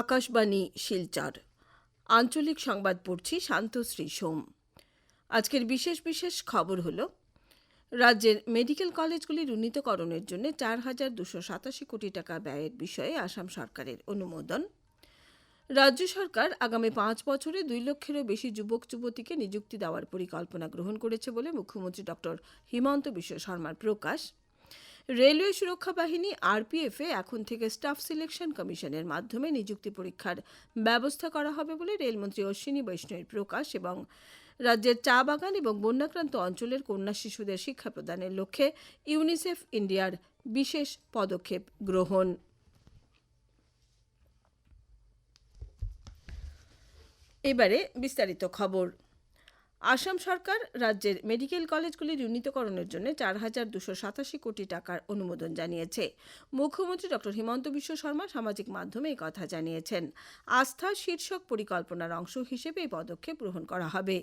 আকাশবাণী, শিলচর। আঞ্চলিক সংবাদ পড়ছি শান্তশ্রী সোম। আজকের বিশেষ বিশেষ খবর হল, রাজ্যের মেডিকেল কলেজগুলির উন্নীতকরণের জন্য চার হাজার দুশো সাতাশি কোটি টাকা ব্যয়ের বিষয়ে আসাম সরকারের অনুমোদন। রাজ্য সরকার আগামী পাঁচ বছরে দুই লক্ষেরও বেশি যুবক, যুবতীকে নিযুক্তি দেওয়ার পরিকল্পনা গ্রহণ করেছে বলে মুখ্যমন্ত্রী ডক্টর হিমন্ত বিশ্ব শর্মার প্রকাশ। রেলওয়ে সুরক্ষা বাহিনী, আরপিএফ এখন থেকে স্টাফ সিলেকশন কমিশনের মাধ্যমে নিযুক্তি পরীক্ষার ব্যবস্থা করা হবে বলে রেলমন্ত্রী অশ্বিনী বৈষ্ণবের প্রকাশ এবং রাজ্যের চা বাগান এবং বন্যাক্রান্ত অঞ্চলের কন্যা শিশুদের শিক্ষা প্রদানের লক্ষ্যে ইউনিসেফ ইন্ডিয়ার বিশেষ পদক্ষেপ গ্রহণ। এবারে বিস্তারিত খবর। আসাম সরকার রাজ্যের মেডিকেল কলেজগুলির উন্নীতকরণের জন্য চার হাজার দুশো সাতাশি কোটি টাকার অনুমোদন জানিয়েছে। মুখ্যমন্ত্রী ডক্টর হিমন্ত বিশ্ব শর্মা সামাজিক মাধ্যমে এই কথা জানিয়েছেন। আস্থা শীর্ষক পরিকল্পনার অংশ হিসেবে এই পদক্ষেপ গ্রহণ করা হবে।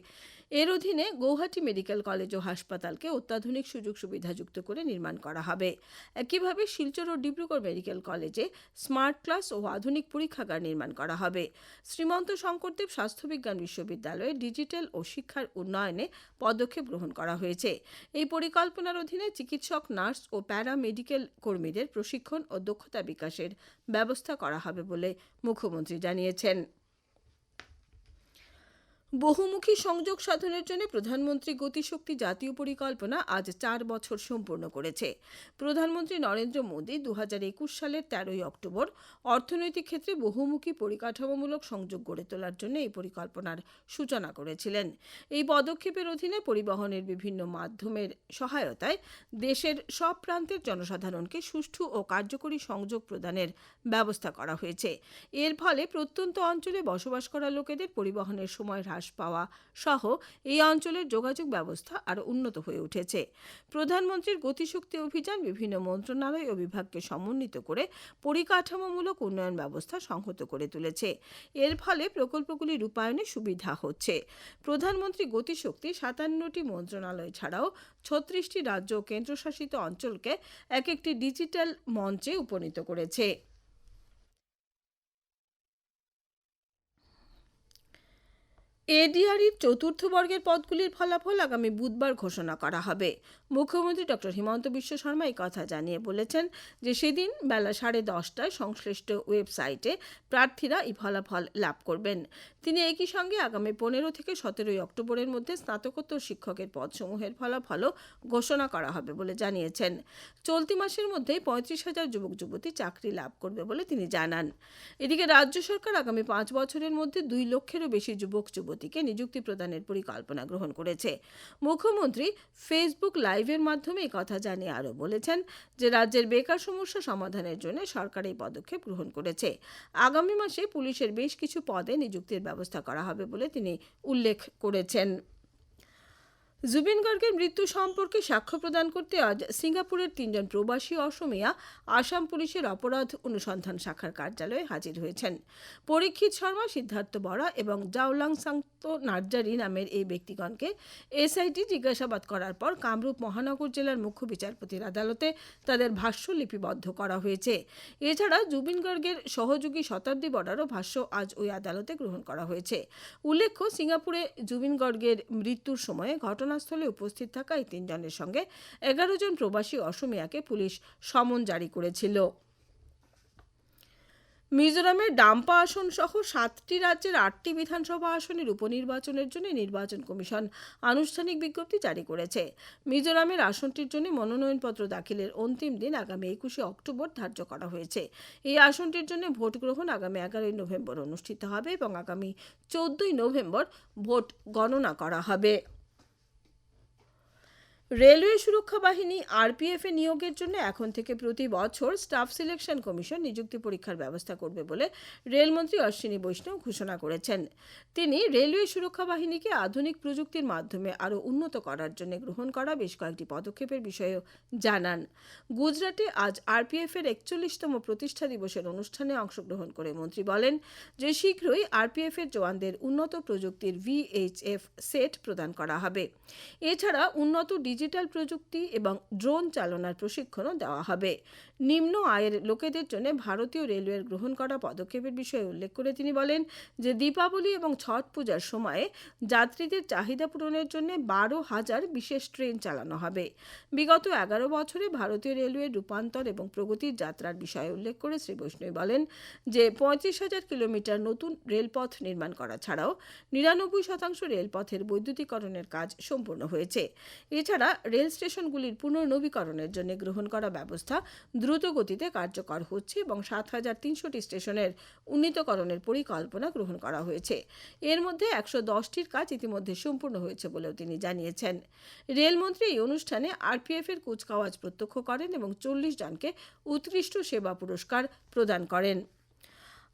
এর অধীনে গৌহাটি মেডিকেল কলেজ ও হাসপাতালকে অত্যাধুনিক সুযোগ সুবিধাযুক্ত করে নির্মাণ করা হবে। একইভাবে শিলচর ও ডিব্রুগড় মেডিকেল কলেজে স্মার্ট ক্লাস ও আধুনিক পরীক্ষাগার নির্মাণ করা হবে। শ্রীমন্ত শঙ্করদেব স্বাস্থ্যবিজ্ঞান বিশ্ববিদ্যালয়ে ডিজিটাল ও শিক্ষার উন্নয়নে পদক্ষেপ গ্রহণ করা হয়েছে। এই পরিকল্পনার অধীনে চিকিৎসক, নার্স ও প্যারা মেডিকেল কর্মীদের প্রশিক্ষণ ও দক্ষতা বিকাশের ব্যবস্থা করা হবে বলে মুখ্যমন্ত্রী জানিয়েছেন। বহুমুখী সংযোগ সাধনের জন্য প্রধানমন্ত্রী গতিশক্তি জাতীয় পরিকল্পনা আজ চার বছর সম্পূর্ণ করেছে। প্রধানমন্ত্রী নরেন্দ্র মোদী দু হাজার একুশ সালের তেরোই অক্টোবর অর্থনৈতিক ক্ষেত্রে বহুমুখী পরিকাঠামোমূলক সংযোগ গড়ে তোলার জন্য এই পরিকল্পনার সূচনা করেছিলেন। এই পদক্ষেপের অধীনে পরিবহনের বিভিন্ন মাধ্যমের সহায়তায় দেশের সব প্রান্তের জনসাধারণকে সুষ্ঠু ও কার্যকরী সংযোগ প্রদানের ব্যবস্থা করা হয়েছে। এর ফলে প্রত্যন্ত অঞ্চলে বসবাস করা লোকেদের পরিবহনের সময় হ্রাস পাওয়া সহ এই অঞ্চলের যোগাযোগ ব্যবস্থা আরও উন্নত হয়ে উঠেছে। প্রধানমন্ত্রীর গতিশক্তি অভিযান বিভিন্ন মন্ত্রণালয় ও বিভাগকে সমন্বিত করে পরিকাঠামোমূলক উন্নয়ন ব্যবস্থা সংহত করে তুলেছে। এর ফলে প্রকল্পগুলি রূপায়ণে সুবিধা হচ্ছে। প্রধানমন্ত্রী গতিশক্তি সাতান্নটি মন্ত্রণালয় ছাড়াও ছত্রিশটি রাজ্য ও কেন্দ্রশাসিত অঞ্চলকে এক একটি ডিজিটাল মঞ্চে উপনীত করেছে। এডিআরির চতুর্থ বর্গের পদগুলির ফলাফল আগামী বুধবার ঘোষণা করা হবে। মুখ্যমন্ত্রী ডক্টর হিমন্ত বিশ্ব শর্মা এই কথা জানিয়ে বলেছেন যে সেদিন বেলা সাড়ে দশটায় সংশ্লিষ্ট ওয়েবসাইটে প্রার্থীরা এই ফলাফল লাভ করবেন। তিনি একই সঙ্গে আগামী পনেরো থেকে সতেরোই অক্টোবরের মধ্যে স্নাতকোত্তর শিক্ষকের পদসমূহের ফলাফলও ঘোষণা করা হবে বলে জানিয়েছেন। চলতি মাসের মধ্যেই পঁয়ত্রিশ হাজার যুবক যুবতী চাকরি লাভ করবে বলে তিনি জানান। এদিকে রাজ্য সরকার আগামী পাঁচ বছরের মধ্যে দুই লক্ষেরও বেশি যুবক যুবতীকে নিযুক্তি প্রদানের পরিকল্পনা গ্রহণ করেছে। মুখ্যমন্ত্রী ফেসবুক লাইভের মাধ্যমে কথা জানিয়ে আরও বলেছেন যে, রাজ্যের বেকার সমস্যা সমাধানের জন্য সরকার এই পদক্ষেপ গ্রহণ করেছে। আগামী মাসে পুলিশের বেশ কিছু পদে নিযুক্তির ব্যবস্থা করা হবে বলে তিনি উল্লেখ করেছেন। জুবিন গার্গের মৃত্যু সম্পর্কে সাক্ষ্য প্রদান করতে আজ সিঙ্গাপুরের তিনজন প্রবাসী অসমিয়া আসাম পুলিশের অপরাধ অনুসন্ধান শাখার কার্যালয়ে হাজির হয়েছেন। পরীক্ষিত শর্মা, সিদ্ধার্থ বরা এবং জাওলাং সাংতো নার্জারি নামের এই ব্যক্তিগণকে এসআইটি জিজ্ঞাসাবাদ করার পর কামরূপ মহানগর জেলার মুখ্য বিচারপতির আদালতে তাদের ভাষ্য লিপিবদ্ধ করা হয়েছে। এছাড়া জুবিন গার্গের সহযোগী শতাব্দী বরারও ভাষ্য আজ ওই আদালতে গ্রহণ করা হয়েছে। উল্লেখ্য, সিঙ্গাপুরে জুবিন গার্গের মৃত্যুর সময়ে ঘটনা ঘটনাস্থলে উপস্থিত থাকা এই তিনজনের সঙ্গে এগারো জন প্রবাসী অসমিয়াকে পুলিশ সমন জারি করেছিল। মিজোরামের ডাম্পা আসন সহ সাতটি রাজ্যের আটটি বিধানসভা আসনের উপনির্বাচনের জন্য নির্বাচন কমিশন আনুষ্ঠানিক বিজ্ঞপ্তি জারি করেছে। মিজোরামের আসনটির জন্য মনোনয়নপত্র দাখিলের অন্তিম দিন আগামী একুশে অক্টোবর ধার্য করা হয়েছে। এই আসনটির জন্য ভোট গ্রহণ আগামী এগারোই নভেম্বর অনুষ্ঠিত হবে এবং আগামী চোদ্দই নভেম্বর ভোট গণনা করা হবে। রেলওয়ে সুরক্ষা বাহিনী আরপিএফ এ নিয়োগের জন্য এখন থেকে প্রতি বছর স্টাফ সিলেকশন কমিশন নিযুক্তি পরীক্ষার ব্যবস্থা করবে বলে রেলমন্ত্রী অশ্বিনী বৈষ্ণব ঘোষণা করেছেন। তিনি রেলওয়ে সুরক্ষা বাহিনীকে আধুনিক প্রযুক্তির মাধ্যমে আরও উন্নত করার জন্য গ্রহণ করা বেশ কয়েকটি পদক্ষেপের বিষয়েও জানান। গুজরাটে আজ আরপিএফ এর একচল্লিশতম প্রতিষ্ঠা দিবসের অনুষ্ঠানে অংশগ্রহণ করে মন্ত্রী বলেন যে শীঘ্রই আরপিএফ এর জওয়ানদের উন্নত প্রযুক্তির ভিএইচএফ সেট প্রদান করা হবে। এছাড়া উন্নত ডিজিটাল প্রযুক্তি এবং ড্রোন চালনার প্রশিক্ষণও দেওয়া হবে। নিম্ন আয়ের লোকেদের জন্য ভারতীয় রেলওয়ের গ্রহণ করা পদক্ষেপের বিষয়ে উল্লেখ করে তিনি বলেন যে দীপাবলি এবং ছট পূজার সময়ে যাত্রীদের চাহিদা পূরণের জন্য বারো হাজার বিশেষ ট্রেন চালানো হবে। বিগত এগারো বছরে ভারতীয় রেলওয়ের রূপান্তর এবং প্রগতির যাত্রার বিষয়ে উল্লেখ করে শ্রী বৈষ্ণব বলেন যে পঁয়ত্রিশ হাজার কিলোমিটার নতুন রেলপথ নির্মাণ করা ছাড়াও নিরানব্বই শতাংশ রেলপথের বৈদ্যুতিকরণের কাজ সম্পূর্ণ হয়েছে। এছাড়া রেল স্টেশনগুলির পুনর্নবীকরণের জন্য গ্রহণ করা ব্যবস্থা দ্রুত গতিতে কার্যকর হচ্ছে এবং সাত হাজার তিনশোটি স্টেশনের উন্নীতকরণের পরিকল্পনা গ্রহণ করা হয়েছে। এর মধ্যে একশো দশটির কাজ ইতিমধ্যে সম্পূর্ণ হয়েছে বলেও তিনি জানিয়েছেন। রেলমন্ত্রী এই অনুষ্ঠানে আরপিএফ এর কুচকাওয়াজ প্রত্যক্ষ করেন এবং চল্লিশ জনকে উৎকৃষ্ট সেবা পুরস্কার প্রদান করেন।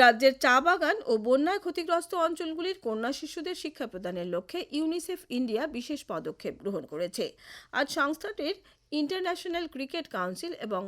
রাজ্যের চা বাগান ও বন্যায় ক্ষতিগ্রস্ত অঞ্চলগুলির কন্যা শিশুদের শিক্ষা প্রদানের লক্ষ্যে ইউনিসেফ ইন্ডিয়া বিশেষ পদক্ষেপ গ্রহণ করেছে। আজ সংস্থাটির ইন্টারন্যাশনাল ক্রিকেট কাউন্সিল এবং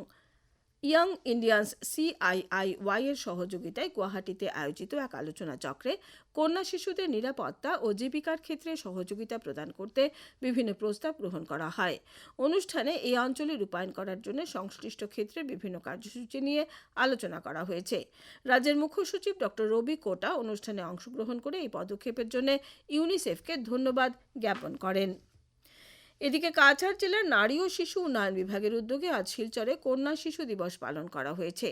ইয়াং ইন্ডিয়ান্স সিআইআইওয়াই এর সহযোগিতায় গুয়াহাটিতে আয়োজিত এক আলোচনা চক্রে কন্যা শিশুদের নিরাপত্তা ও জীবিকার ক্ষেত্রে সহযোগিতা প্রদান করতে বিভিন্ন প্রস্তাব গ্রহণ করা হয়। অনুষ্ঠানে এই অঞ্চলে রূপায়ণ করার জন্য সংশ্লিষ্ট ক্ষেত্রে বিভিন্ন কার্যসূচি নিয়ে আলোচনা করা হয়েছে। রাজ্যের মুখ্য সচিব ডক্টর রবি কোটা অনুষ্ঠানে অংশগ্রহণ করে এই পদক্ষেপের জন্য ইউনিসেফকে ধন্যবাদ জ্ঞাপন করেন। এদিকে কাছাড় জেলার নারী ও শিশু উন্নয়ন বিভাগের উদ্যোগে আজ শিলচরে কন্যা শিশু দিবস পালন করা হয়েছে।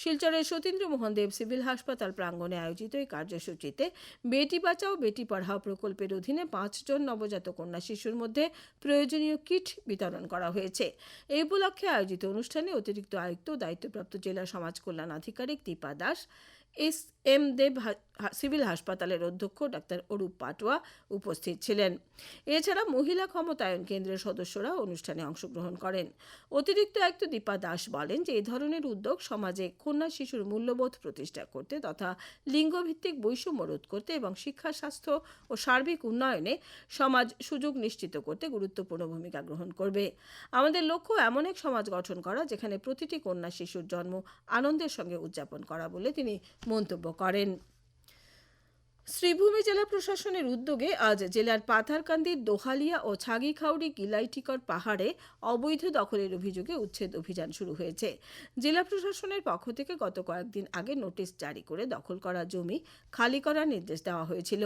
শিলচরের সতীন্দ্র মোহন দেব সিভিল হাসপাতাল প্রাঙ্গণে আয়োজিত এই কার্যসূচিতে বেটি বাঁচাও, বেটি পড়াও প্রকল্পের অধীনে পাঁচজন নবজাত কন্যা শিশুর মধ্যে প্রয়োজনীয় কিট বিতরণ করা হয়েছে। এই উপলক্ষে আয়োজিত অনুষ্ঠানে অতিরিক্ত আয়ুক্ত দায়িত্বপ্রাপ্ত জেলা সমাজ কল্যাণ আধিকারিক Dipa Das, S M Deb civil হাসপাতালের অধ্যক্ষ ডাক্তার অরূপ পাটোয়া উপস্থিত ছিলেন। এছাড়া মহিলা ক্ষমতায়ন কেন্দ্রের সদস্যরা অনুষ্ঠানে অংশগ্রহণ করেন। অতিরিক্ত আয়ুক্ত দীপা দাস বলেন যে, এই ধরনের উদ্যোগ সমাজে কন্যা শিশুর মূল্যবোধ প্রতিষ্ঠা করতে তথা লিঙ্গভিত্তিক বৈষম্য রোধ করতে এবং শিক্ষা, স্বাস্থ্য ও সার্বিক উন্নয়নে সমাজ সুযোগ নিশ্চিত করতে গুরুত্বপূর্ণ ভূমিকা গ্রহণ করবে। আমাদের লক্ষ্য এমন এক সমাজ গঠন করা যেখানে প্রতিটি কন্যা শিশুর জন্ম আনন্দের সঙ্গে উদযাপন করা বলে তিনি মন্তব্য করেন। শ্রীভূমি জেলা প্রশাসনের উদ্যোগে আজ জেলার পাথারকান্দির দোহালিয়া ও ছাগিখাউড়ি গিলাইটিকর পাহাড়ে অবৈধ দখলের অভিযোগে উচ্ছেদ অভিযান শুরু হয়েছে। জেলা প্রশাসনের পক্ষ থেকে গত কয়েকদিন আগে নোটিশ জারি করে দখল করা জমি খালি করার নির্দেশ দেওয়া হয়েছিল।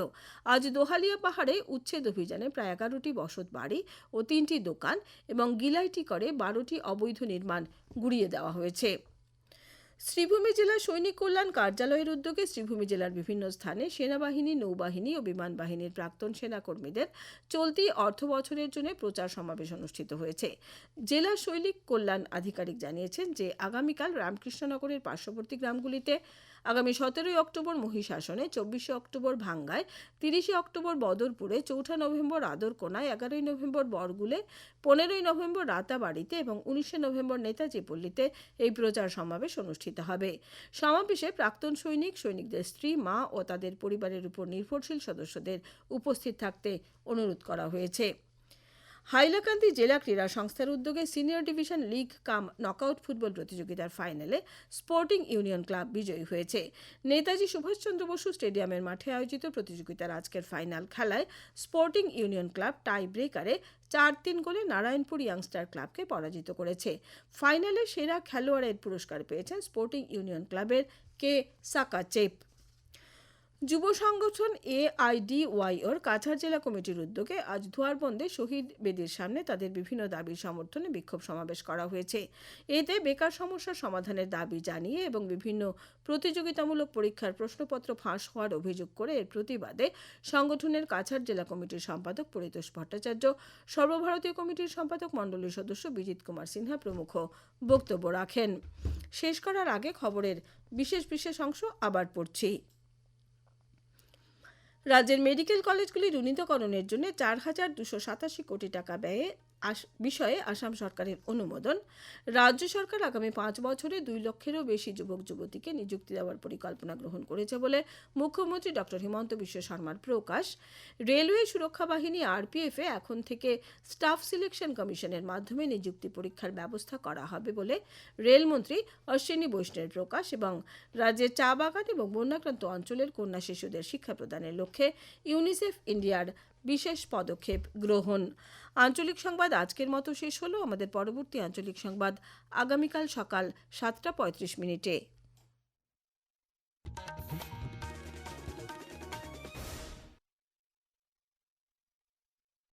আজ দোহালিয়া পাহাড়ে উচ্ছেদ অভিযানে প্রায় এগারোটি বসত বাড়ি ও তিনটি দোকান এবং গিলাইটিকরে বারোটি অবৈধ নির্মাণ গুড়িয়ে দেওয়া হয়েছে। শ্রীভূমি জেলা সৈনিক কল্যাণ কার্যালয়ের উদ্যোগে শ্রীভূমি জেলার বিভিন্ন স্থানে সেনাবাহিনী, নৌবাহিনী ও বিমান বাহিনীর প্রাক্তন সেনাকর্মীদের চলতি অর্থ বছরের জন্য প্রচার সমাবেশ অনুষ্ঠিত হয়েছে। জেলা সৈনিক কল্যাণ আধিকারিক জানিয়েছেন যে, আগামীকাল রামকৃষ্ণনগরের পার্শ্ববর্তী গ্রামগুলিতে আগামী সতেরোই অক্টোবর মহিষাসনে, চব্বিশে অক্টোবর ভাঙ্গায়, তিরিশে অক্টোবর বদরপুরে, চৌঠা নভেম্বর আদরকোনায়, এগারোই নভেম্বর বরগুলে, পনেরোই নভেম্বর রাতাবাড়িতে এবং উনিশে নভেম্বর নেতাজি পল্লীতে এই প্রচার সমাবেশ অনুষ্ঠিত হবে। সমাবেশে প্রাক্তন সৈনিক, সৈনিকদের স্ত্রী, মা ও তাদের পরিবারের উপর নির্ভরশীল সদস্যদের উপস্থিত থাকতে অনুরোধ করা হয়েছে। হাইলাকান্দি জেলা ক্রীড়া সংস্থার উদ্যোগে senior division league cum knockout football প্রতিযোগিতার ফাইনালে স্পোর্টিং ইউনিয়ন ক্লাব বিজয়ী হয়েছে। নেতাজি সুভাষচন্দ্র বসু স্টেডিয়ামের মাঠে আয়োজিত প্রতিযোগিতার আজকের ফাইনাল খেলায় স্পোর্টিং ইউনিয়ন ক্লাব টাই ব্রেকারে চার তিন গোলে নারায়ণপুর ইয়াংস্টার ক্লাবকে পরাজিত করেছে। ফাইনালে সেরা খেলোয়াড়ের পুরস্কার পেয়েছেন স্পোর্টিং ইউনিয়ন ক্লাবের কে সাকাচেপ। যুব সংগঠন এআইডিওয়াইওর কাছাড় জেলা কমিটির উদ্যোগে আজ ধোয়ারবন্দে শহীদ বেদির সামনে তাদের বিভিন্ন দাবির সমর্থনে বিক্ষোভ সমাবেশ করা হয়েছে। এতে বেকার সমস্যার সমাধানের দাবি জানিয়ে এবং বিভিন্ন প্রতিযোগিতামূলক পরীক্ষার প্রশ্নপত্র ফাঁস হওয়ার অভিযোগ করে এর প্রতিবাদে সংগঠনের কাছাড় জেলা কমিটির সম্পাদক পরিতোষ ভট্টাচার্য, সর্বভারতীয় কমিটির সম্পাদক মণ্ডলীর সদস্য বিজিত কুমার সিনহা প্রমুখ বক্তব্য রাখেন। শেষ করার আগে খবরের বিশেষ বিশেষ অংশ আবার পড়ছি। রাজ্যের মেডিকেল কলেজগুলির উন্নীতকরণের জন্য চার হাজার দুশো সাতাশি কোটি টাকা ব্যয়ে বিষয়ে আসাম সরকারের অনুমোদন। রাজ্য সরকার আগামী পাঁচ বছরে দুই লক্ষেরও বেশি যুবক, যুবতীকে নিযুক্তি দেওয়ার পরিকল্পনা গ্রহণ করেছে বলে মুখ্যমন্ত্রী ডক্টর হিমন্ত বিশ্ব শর্মার প্রকাশ। রেলওয়ে সুরক্ষা বাহিনী আরপিএফে এখন থেকে স্টাফ সিলেকশন কমিশনের মাধ্যমে নিযুক্তি পরীক্ষার ব্যবস্থা করা হবে বলে রেলমন্ত্রী অশ্বিনী বৈষ্ণবের প্রকাশ এবং রাজ্যের চা বাগান এবং বন্যাক্রান্ত অঞ্চলের কন্যা শিশুদের শিক্ষা প্রদানের লক্ষ্যে ইউনিসেফ ইন্ডিয়ার বিশেষ পদক্ষেপ গ্রহণ। আঞ্চলিক সংবাদ আজকের মতো শেষ হলো। আমাদের পরবর্তী আঞ্চলিক সংবাদ আগামীকাল সকাল সাতটা পঁয়ত্রিশ মিনিটে।